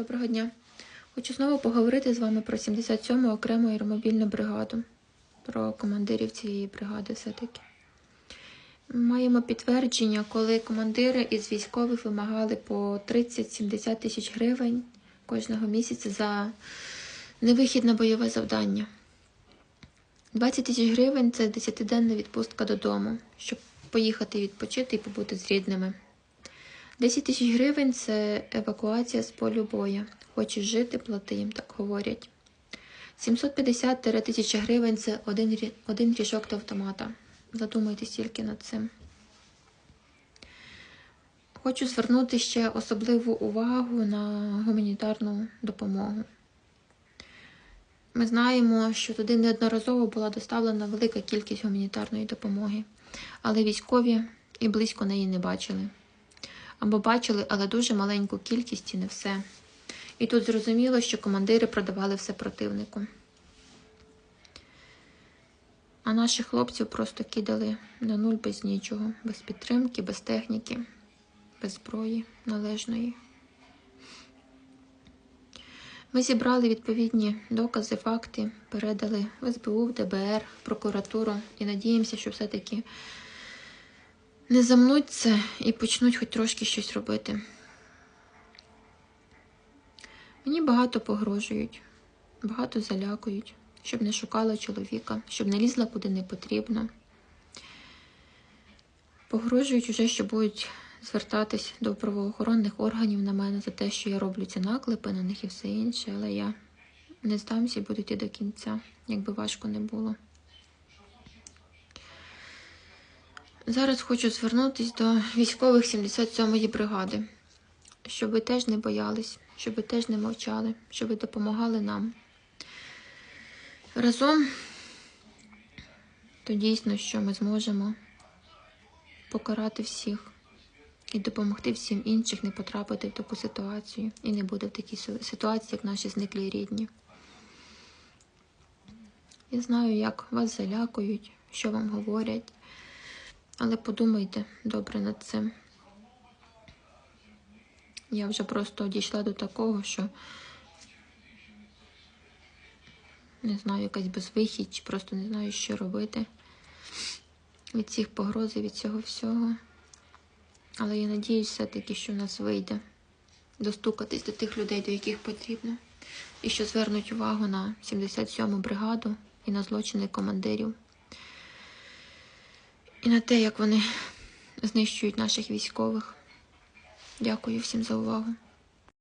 Доброго дня. Хочу знову поговорити з вами про 77-му окрему аеромобільну бригаду, про командирів цієї бригади все-таки. Маємо підтвердження, коли командири із військових вимагали по 30-70 тисяч гривень кожного місяця за невихід на бойове завдання. 20 тисяч гривень це 10-денна відпустка додому, щоб поїхати відпочити і побути з рідними. 10 тисяч гривень це евакуація з полю бою. Хочеш жити, плати їм, так говорять. 750-1000 гривень це один, один ріжок до автомата. Задумайтесь тільки над цим. Хочу звернути ще особливу увагу на гуманітарну допомогу. Ми знаємо, що туди неодноразово була доставлена велика кількість гуманітарної допомоги, але військові і близько неї не бачили. Або бачили, але дуже маленьку кількість і не все. І тут зрозуміло, що командири продавали все противнику. А наших хлопців просто кидали на нуль без нічого, без підтримки, без техніки, без зброї належної. Ми зібрали відповідні докази, факти, передали в СБУ, в ДБР, прокуратуру і надіємося, що все-таки не замнуть це і почнуть хоч трошки щось робити. Мені багато погрожують, багато залякують, щоб не шукала чоловіка, щоб не лізла куди не потрібно. Погрожують уже, що будуть звертатись до правоохоронних органів на мене за те, що я роблю ці наклепи на них і все інше, але я не здамся і буду йти до кінця, якби важко не було. Зараз хочу звернутися до військових 77-ї бригади, щоб ви теж не боялись, щоб ви теж не мовчали, щоб ви допомагали нам. Разом то дійсно, що ми зможемо покарати всіх і допомогти всім іншим не потрапити в таку ситуацію і не буде в такій ситуації, як наші зниклі рідні. Я знаю, як вас залякують, що вам говорять. Але подумайте добре над цим. Я вже просто дійшла до такого, що не знаю, якась безвихідь, просто не знаю, що робити від цих погроз від цього всього. Але я надіюсь все-таки, що в нас вийде достукатись до тих людей, до яких потрібно, і що звернуть увагу на 77-му бригаду і на злочини командирів і на те, як вони знищують наших військових. Дякую всім за увагу.